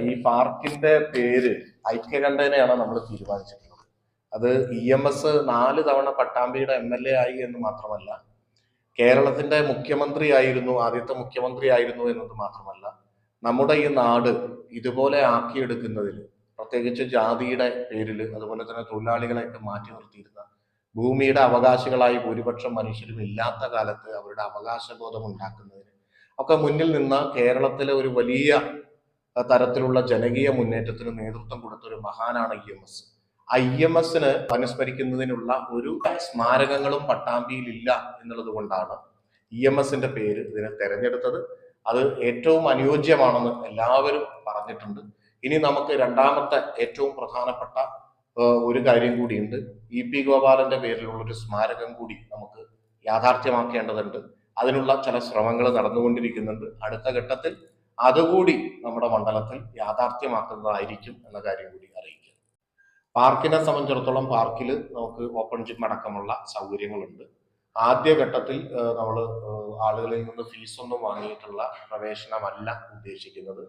ഈ പാർക്കിന്റെ പേര് ഐക്യകണ്ഠേനയാണ് നമ്മൾ തീരുമാനിച്ചിട്ടുള്ളത്. അത് ഇ എം എസ് നാല് തവണ പട്ടാമ്പിയുടെ എം എൽ എ ആയി എന്ന് മാത്രമല്ല കേരളത്തിന്റെ മുഖ്യമന്ത്രി ആയിരുന്നു ആദ്യത്തെ മുഖ്യമന്ത്രി ആയിരുന്നു എന്നത് മാത്രമല്ല നമ്മുടെ ഈ നാട് ഇതുപോലെ ആക്കിയെടുക്കുന്നതിൽ പ്രത്യേകിച്ച് ജാതിയുടെ പേരിൽ അതുപോലെ തന്നെ തൊഴിലാളികളെയൊക്കെ മാറ്റി നിർത്തിയിരുന്ന ഭൂമിയുടെ അവകാശികളായി ഭൂരിപക്ഷം മനുഷ്യരും ഇല്ലാത്ത കാലത്ത് അവരുടെ അവകാശബോധം ഉണ്ടാക്കുന്നതിന് ഒക്കെ മുന്നിൽ നിന്ന കേരളത്തിലെ ഒരു വലിയ തരത്തിലുള്ള ജനകീയ മുന്നേറ്റത്തിന് നേതൃത്വം കൊടുത്ത ഒരു മഹാനാണ് E M S. E M എസിന് അനുസ്മരിക്കുന്നതിനുള്ള ഒരു സ്മാരകങ്ങളും പട്ടാമ്പിയിൽ ഇല്ല എന്നുള്ളത് കൊണ്ടാണ് ഇ എം എസിന്റെ പേര് ഇതിനെ തെരഞ്ഞെടുത്തത്. അത് ഏറ്റവും അനുയോജ്യമാണെന്ന് എല്ലാവരും പറഞ്ഞിട്ടുണ്ട്. ഇനി നമുക്ക് രണ്ടാമത്തെ ഏറ്റവും പ്രധാനപ്പെട്ട ഒരു കാര്യം കൂടിയുണ്ട്. ഇ പി ഗോപാലന്റെ പേരിലുള്ള ഒരു സ്മാരകം കൂടി നമുക്ക് യാഥാർത്ഥ്യമാക്കേണ്ടതുണ്ട്. അതിനുള്ള ചില ശ്രമങ്ങൾ നടന്നുകൊണ്ടിരിക്കുന്നുണ്ട്. അടുത്ത ഘട്ടത്തിൽ അതുകൂടി നമ്മുടെ മണ്ഡലത്തിൽ യാഥാർത്ഥ്യമാക്കുന്നതായിരിക്കും എന്ന കാര്യം കൂടി അറിയിക്കുക. പാർക്കിനെ സംബന്ധിച്ചിടത്തോളം പാർക്കിൽ നമുക്ക് ഓപ്പൺ ജിം അടക്കമുള്ള സൗകര്യങ്ങളുണ്ട്. ആദ്യഘട്ടത്തിൽ നമ്മൾ ആളുകളിൽ നിന്ന് ഫീസൊന്നും വാങ്ങിയിട്ടുള്ള പ്രവേശനമല്ല ഉദ്ദേശിക്കുന്നത്.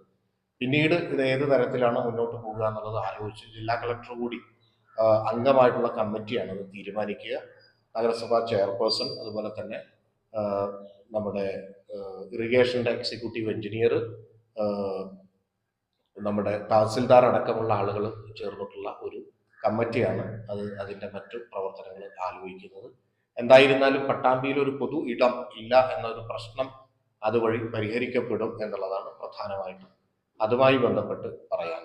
പിന്നീട് ഇത് ഏത് തരത്തിലാണ് മുന്നോട്ട് പോകുക എന്നുള്ളത് ആലോചിച്ച് ജില്ലാ കളക്ടർ കൂടി അംഗമായിട്ടുള്ള കമ്മിറ്റിയാണ് ഇത് തീരുമാനിക്കുക. നഗരസഭാ ചെയർപേഴ്സൺ അതുപോലെ തന്നെ നമ്മുടെ ഇറിഗേഷന്റെ എക്സിക്യൂട്ടീവ് എഞ്ചിനീയർ നമ്മുടെ തഹസിൽദാർ അടക്കമുള്ള ആളുകൾ ചേർന്നിട്ടുള്ള ഒരു കമ്മിറ്റിയാണ് അത് അതിന്റെ മറ്റു പ്രവർത്തനങ്ങൾ ആലോചിക്കുന്നത്. എന്തായിരുന്നാലും പട്ടാമ്പിയിൽ ഒരു പൊതു ഇടം ഇല്ല എന്നൊരു പ്രശ്നം അതുവഴി പരിഹരിക്കപ്പെടും എന്നുള്ളതാണ് പ്രധാനമായിട്ടും അതുമായി ബന്ധപ്പെട്ട് പറയാനുള്ളത്.